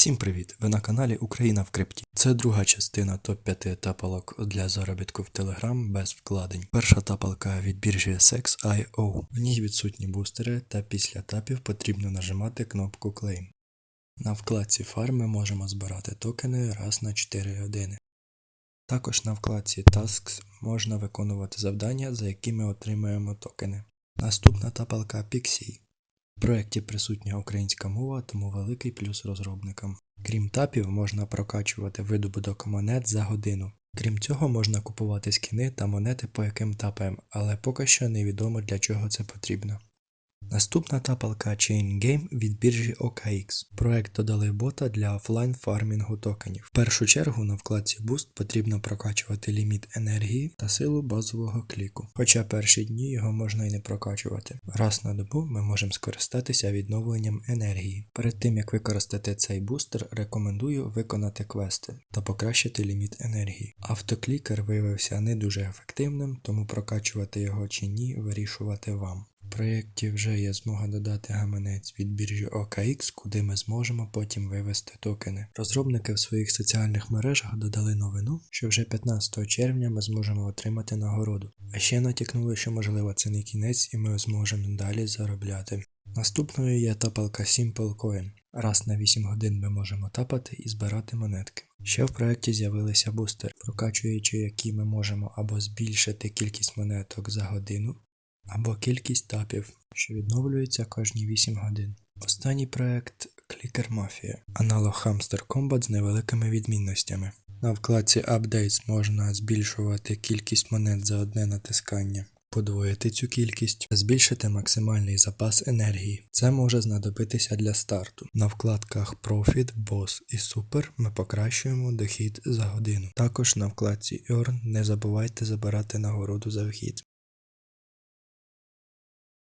Всім привіт! Ви на каналі Україна в крипті. Це друга частина топ-5 тапалок для заробітку в Telegram без вкладень. Перша тапалка від біржі Sex.io. В ній відсутні бустери, та після тапів потрібно нажимати кнопку Claim. На вкладці фарми можемо збирати токени раз на 4 години. Також на вкладці Tasks можна виконувати завдання, за які ми отримуємо токени. Наступна тапалка Pixie. В проєкті присутня українська мова, тому великий плюс розробникам. Крім тапів, можна прокачувати видобуток монет за годину. Крім цього, можна купувати скіни та монети по яким тапам, але поки що невідомо для чого це потрібно. Наступна тапалка Chain Game від біржі OKX. Проект додали бота для офлайн фармінгу токенів. В першу чергу на вкладці Boost потрібно прокачувати ліміт енергії та силу базового кліку. Хоча перші дні його можна і не прокачувати. Раз на добу ми можемо скористатися відновленням енергії. Перед тим як використати цей бустер, рекомендую виконати квести та покращити ліміт енергії. Автоклікер виявився не дуже ефективним, тому прокачувати його чи ні вирішувати вам. Проєкті вже є змога додати гаманець від біржі OKX, куди ми зможемо потім вивести токени. Розробники в своїх соціальних мережах додали новину, що вже 15 червня ми зможемо отримати нагороду. А ще натякнули, що можливо це не кінець і ми зможемо далі заробляти. Наступною є тапалка Simple Coin. Раз на 8 годин ми можемо тапати і збирати монетки. Ще в проєкті з'явилися бустери, прокачуючи які ми можемо або збільшити кількість монеток за годину, або кількість тапів, що відновлюється кожні 8 годин. Останній проект Clicker Mafia, аналог Hamster Combat з невеликими відмінностями. На вкладці Updates можна збільшувати кількість монет за одне натискання, подвоїти цю кількість, збільшити максимальний запас енергії. Це може знадобитися для старту. На вкладках Profit, Boss і Super ми покращуємо дохід за годину. Також на вкладці Earn не забувайте забирати нагороду за вхід.